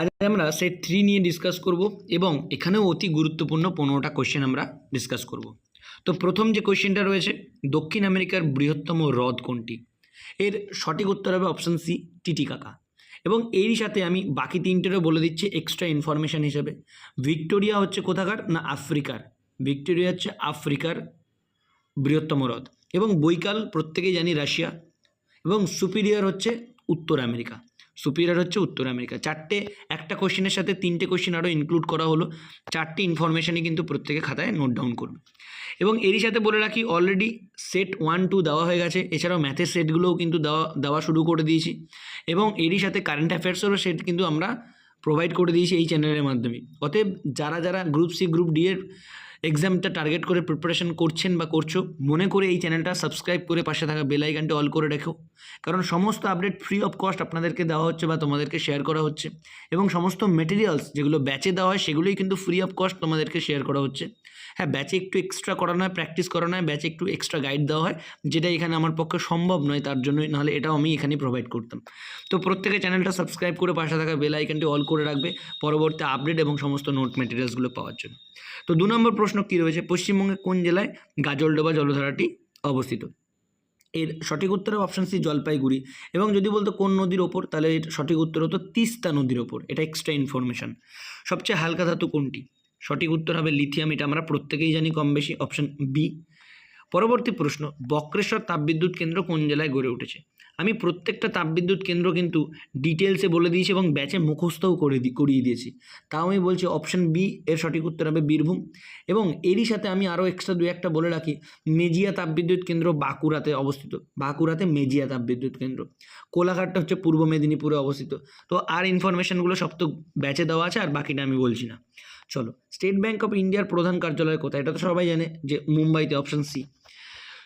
আজ আমরা set three নিয়ে ডিসকাস করব এবং এখানেও অতি গুরুত্বপূর্ণ পনেরোটা কোশ্চেন আমরা ডিসকাস করব। তো প্রথম যে কোশ্চেনটা রয়েছে, দক্ষিণ আমেরিকার বৃহত্তম হ্রদ কোনটি? এর সঠিক উত্তর হবে অপশান সি টিটিকাকা এবং এরই সাথে আমি বাকি তিনটেরও বলে দিচ্ছি এক্সট্রা ইনফরমেশান হিসেবে। ভিক্টোরিয়া হচ্ছে কোথাকার না আফ্রিকার? ভিক্টোরিয়া হচ্ছে আফ্রিকার বৃহত্তম হ্রদ। এবং বৈকাল প্রত্যেকেই জানি রাশিয়া। এবং সুপিরিয়র হচ্ছে উত্তর আমেরিকা। সুপিরিয়র হচ্ছে উত্তর আমেরিকা। চারটে, একটা কোশ্চেনের সাথে তিনটে কোশ্চেন আরও ইনক্লুড করা হলো। চারটে ইনফরমেশনই কিন্তু প্রত্যেকে খাতায় নোট ডাউন করবে। এবং এরই সাথে বলে রাখি অলরেডি সেট ওয়ান টু দেওয়া হয়ে গেছে। এছাড়াও ম্যাথের সেটগুলোও কিন্তু দেওয়া দেওয়া শুরু করে দিয়েছি। এবং এরই সাথে কারেন্ট অ্যাফেয়ার্সেরও সেট কিন্তু আমরা প্রোভাইড করে দিয়েছি এই চ্যানেলের মাধ্যমে। অতএব যারা যারা গ্রুপ সি গ্রুপ ডি এর এক্সামটা টার্গেট করে প্রিপারেশন করছেন বা করছ, মনে করে এই চ্যানেলটা সাবস্ক্রাইব করে পাশে থাকা বেল আইকনটা অল করে রেখো। কারণ সমস্ত আপডেট ফ্রি অফ কস্ট আপনাদেরকে দেওয়া হচ্ছে বা তোমাদেরকে শেয়ার করা হচ্ছে এবং সমস্ত মেটেরিয়ালস যেগুলো ব্যাচে দেওয়া হয়, সেগুলোই কিন্তু ফ্রি অফ কস্ট তোমাদেরকে শেয়ার করা হচ্ছে। হ্যাঁ ব্যাচে একটু এক্সট্রা করানো হয় প্র্যাকটিস করানো হয় ব্যাচে একটু এক্সট্রা গাইড দেওয়া হয়, যেটা এখানে আমার পক্ষে সম্ভব নয়, তার জন্যই নাহলে এটাও আমি এখানে প্রোভাইড করতাম। তো প্রত্যেকে চ্যানেলটা সাবস্ক্রাইব করে পাশে থাকা বেল আইকনটি অল করে রাখবে পরবর্তী আপডেট এবং সমস্ত নোট মেটেরিয়ালসগুলো পাওয়ার জন্য। তো দু নম্বর প্রশ্ন কী রয়েছে? পশ্চিমবঙ্গের কোন জেলায় গাজলডোবা জলধারাটি অবস্থিত? এর সঠিক উত্তর অপশান সি জলপাইগুড়ি। এবং যদি বলতো কোন নদীর ওপর, তাহলে এর সঠিক উত্তর হতো তিস্তা নদীর ওপর। এটা এক্সট্রা ইনফরমেশান সবচেয়ে হালকা ধাতু কোনটি? সঠিক উত্তর হবে লিথিয়াম এটা আমরা প্রত্যেকেই জানি কম বেশি অপশান বি পরবর্তী প্রশ্ন, বক্রেশ্বর তাপবিদ্যুৎ কেন্দ্র কোন জেলায় গড়ে উঠেছে? আমি প্রত্যেকটা তাপবিদ্যুৎ কেন্দ্র কিন্তু ডিটেলসে বলে দিয়েছি এবং ব্যাচে মুখস্থও করে করিয়ে দিয়েছি। তাও আমি বলছি অপশান বি এর সঠিক উত্তর হবে বীরভূম। এবং এরই সাথে আমি আরও এক্সট্রা দু একটা বলে রাখি, মেজিয়া তাপবিদ্যুৎ কেন্দ্র বাঁকুড়াতে অবস্থিত। বাঁকুড়াতে মেজিয়া তাপবিদ্যুৎ কেন্দ্র। কোলাঘাটটা হচ্ছে পূর্ব মেদিনীপুরে অবস্থিত। তো আর ইনফরমেশনগুলো সব তো ব্যাচে দেওয়া আছে, আর বাকিটা আমি বলছি না। চলো স্টেট ব্যাঙ্ক অফ ইন্ডিয়ার প্রধান কার্যালয় কোথায়? এটা তো সবাই জানে যে মুম্বাইতে অপশান সি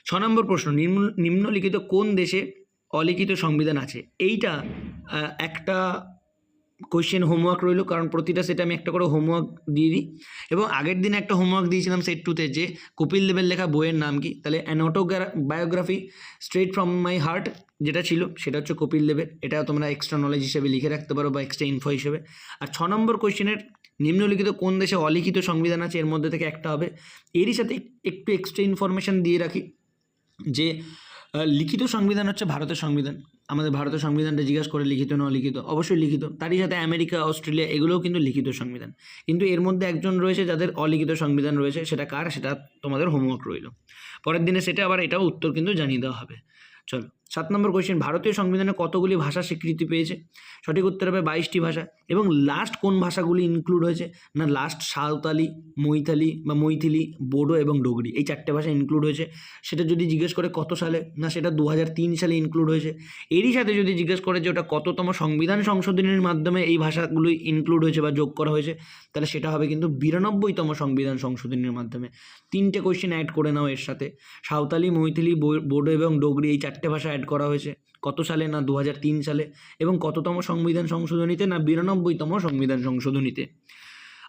ছ নম্বর প্রশ্ন, নিম্ন, নিম্নলিখিত কোন দেশে অলিখিত সংবিধান আছে। এইটা একটা কোয়েশ্চেন হোমওয়ার্ক রইল, কারণ প্রতিটা সেটা আমি একটা করে হোমওয়ার্ক দিয়ে দিই। এবং আগের দিন একটা হোমওয়ার্ক দিয়েছিলাম সেট টুতে যে, কপিল দেবের লেখা বইয়ের নাম কি? তাহলে an অটোগ্রা biography straight from my heart যেটা ছিল, সেটা হচ্ছে কপিল দেবের। এটা তোমরা এক্সট্রা নলেজ হিসেবে লিখে রাখতে পারো বা এক্সট্রা ইনফো হিসেবে। আর ছ নম্বর কোয়েশ্চেনের নিম্নলিখিত কোন দেশে অলিখিত সংবিধান আছে, এর মধ্যে থেকে একটা হবে। এরই সাথে একটু এক্সট্রা ইনফরমেশান দিয়ে রাখি যে লিখিত সংবিধান হচ্ছে ভারতের সংবিধান। আমাদের ভারতের সংবিধানটা জিজ্ঞাসা করে লিখিত না অলিখিত অবশ্যই লিখিত। তারই সাথে আমেরিকা, অস্ট্রেলিয়া, এগুলোও কিন্তু লিখিত সংবিধান। কিন্তু এর মধ্যে একজন রয়েছে যাদের অলিখিত সংবিধান রয়েছে, সেটা কার? সেটা তোমাদের হোমওয়ার্ক রইল। পরের দিনে সেটা আবার এটাও উত্তর কিন্তু জানিয়ে দেওয়া হবে। চলো। সাত নম্বর কোয়েশ্চেন ভারতীয় সংবিধানে কতগুলি ভাষা স্বীকৃতি পেয়েছে? সঠিক উত্তর হবে বাইশটি ভাষা। এবং লাস্ট কোন ভাষাগুলি ইনক্লুড হয়েছে? না লাস্ট সাঁওতালি, মৈথালি বা মৈথিলি, বোডো এবং ডোগরি। এই চারটে ভাষা ইনক্লুড হয়েছে। সেটা যদি জিজ্ঞেস করে কত সালে? না, সেটা দু হাজার তিন সালে ইনক্লুড হয়েছে। এরই সাথে যদি জিজ্ঞেস করে যে ওটা কততম সংবিধান সংশোধনের মাধ্যমে এই ভাষাগুলো ইনক্লুড হয়েছে বা যোগ করা হয়েছে, তাহলে সেটা হবে কিন্তু বিরানব্বইতম সংবিধান সংশোধনের মাধ্যমে। তিনটে কোয়েশ্চেন অ্যাড করে নাও এর সাথে। সাঁওতালি, মৈথিলি, বোডো এবং ডোগরি এই চারটে ভাষা অ্যাড করা হয়েছে। কত সালে না দু হাজার তিন সালে এবং কততম সংবিধান সংশোধনীতে না বিরানব্বইতম সংবিধান সংশোধনীতে?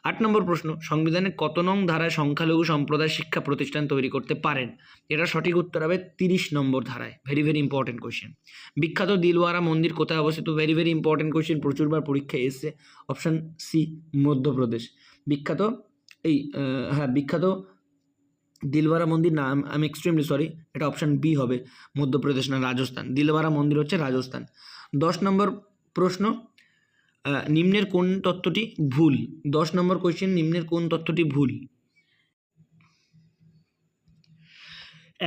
আট নম্বর প্রশ্ন, সংবিধানে কত নং ধারায় সংখ্যালঘু সম্প্রদায় শিক্ষা প্রতিষ্ঠান তৈরি করতে পারেন? এটা সঠিক উত্তর হবে তিরিশ নম্বর ধারায়। ভেরি ভেরি ইম্পর্টেন্ট কোয়েশ্চেন বিখ্যাত দিলওয়ারা মন্দির কোথায় অবস্থিত? ভেরি ভেরি ইম্পর্টেন্ট কোয়েশ্চেন প্রচুরবার পরীক্ষায় এসছে। Option C Madhya Pradesh. বিখ্যাত এই হ্যাঁ বিখ্যাত দিলওয়ারা মন্দির, না, আমি এক্সট্রিমলি সরি এটা অপশান বি হবে, মধ্যপ্রদেশ না রাজস্থান। দিলওয়ারা মন্দির হচ্ছে রাজস্থান। দশ নম্বর প্রশ্ন নিম্নের কোন তত্ত্বটি ভুল? দশ নম্বর কোয়েশ্চেন নিম্নের কোন তত্ত্বটি ভুল?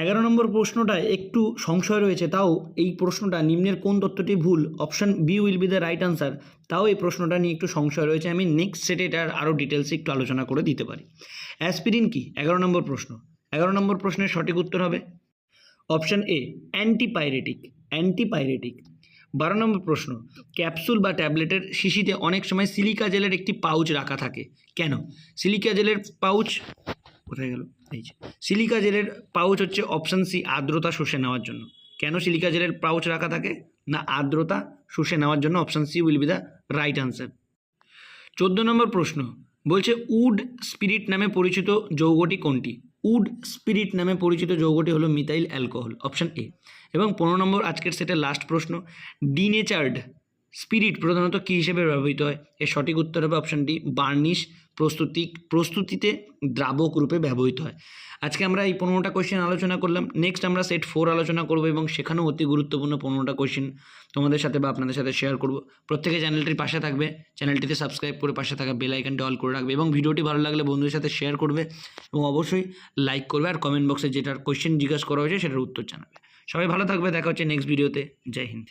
এগারো নম্বর প্রশ্নটা একটু সংশয় রয়েছে, তাও এই প্রশ্নটা নিম্নের কোন তত্ত্বটি ভুল? Option B will be the right answer তাও এই প্রশ্নটা নিয়ে একটু সংশয় রয়েছে, আমি নেক্সট সেটে এটার আরও ডিটেলসে একটু আলোচনা করে দিতে পারি। অ্যাসপিরিন কি? এগারো নম্বর প্রশ্ন। এগারো নম্বর প্রশ্নের সঠিক উত্তর হবে অপশান এ অ্যান্টিপাইরেটিক অ্যান্টিপাইরেটিক বারো নম্বর প্রশ্ন ক্যাপসুল বা ট্যাবলেটের শিশিতে অনেক সময় সিলিকা জেলের একটি পাউচ রাখা থাকে। কেন? সিলিকা জেলের পাউচ কোথায় গেল? এই যে সিলিকা জেলের পাউচ হচ্ছে অপশান সি আর্দ্রতা শুষে নেওয়ার জন্য। কেন সিলিকা জেলের পাউচ রাখা থাকে? না, আর্দ্রতা শুষে নেওয়ার জন্য option C will be the right answer চোদ্দ নম্বর প্রশ্ন, বলছে উড স্পিরিট নামে পরিচিত যৌগটি কোনটি? উড স্পিরিট নামে পরিচিত যৌগটি হলো মিথাইল অ্যালকোহল, অপশান এ। এবং পনেরো নম্বর আজকের সেটা লাস্ট প্রশ্ন, ডিনেচার্ড স্পিরিট প্রধানত কী হিসেবে ব্যবহৃত হয়? এর সঠিক উত্তর হবে অপশান ডি বার্নিশ প্রস্তুতি, প্রস্তুতিতে দ্রাবক রূপে ব্যবহৃত হয়। আজকে আমরা এই পনেরোটা কোয়েশ্চেন আলোচনা করলাম। নেক্সট আমরা সেট ফোর আলোচনা করব এবং সেখানেও অতি গুরুত্বপূর্ণ পনেরোটা কোয়েশ্চেন তোমাদের সাথে বা আপনাদের সাথে শেয়ার করব। প্রত্যেকে চ্যানেলটির পাশে থাকবে। চ্যানেলটিতে সাবস্ক্রাইব করে পাশে থাকা বেল আইকনটি অল করে রাখবে এবং ভিডিওটি ভালো লাগলে বন্ধুদের সাথে শেয়ার করবে এবং অবশ্যই লাইক করবে আর কমেন্ট বক্সে যেটার কোয়েশ্চেন জিজ্ঞাসা করা হয়েছে সেটার উত্তর জানাবে। সবাই ভালো থাকবে। দেখা হচ্ছে নেক্সট ভিডিওতে জয় হিন্দ।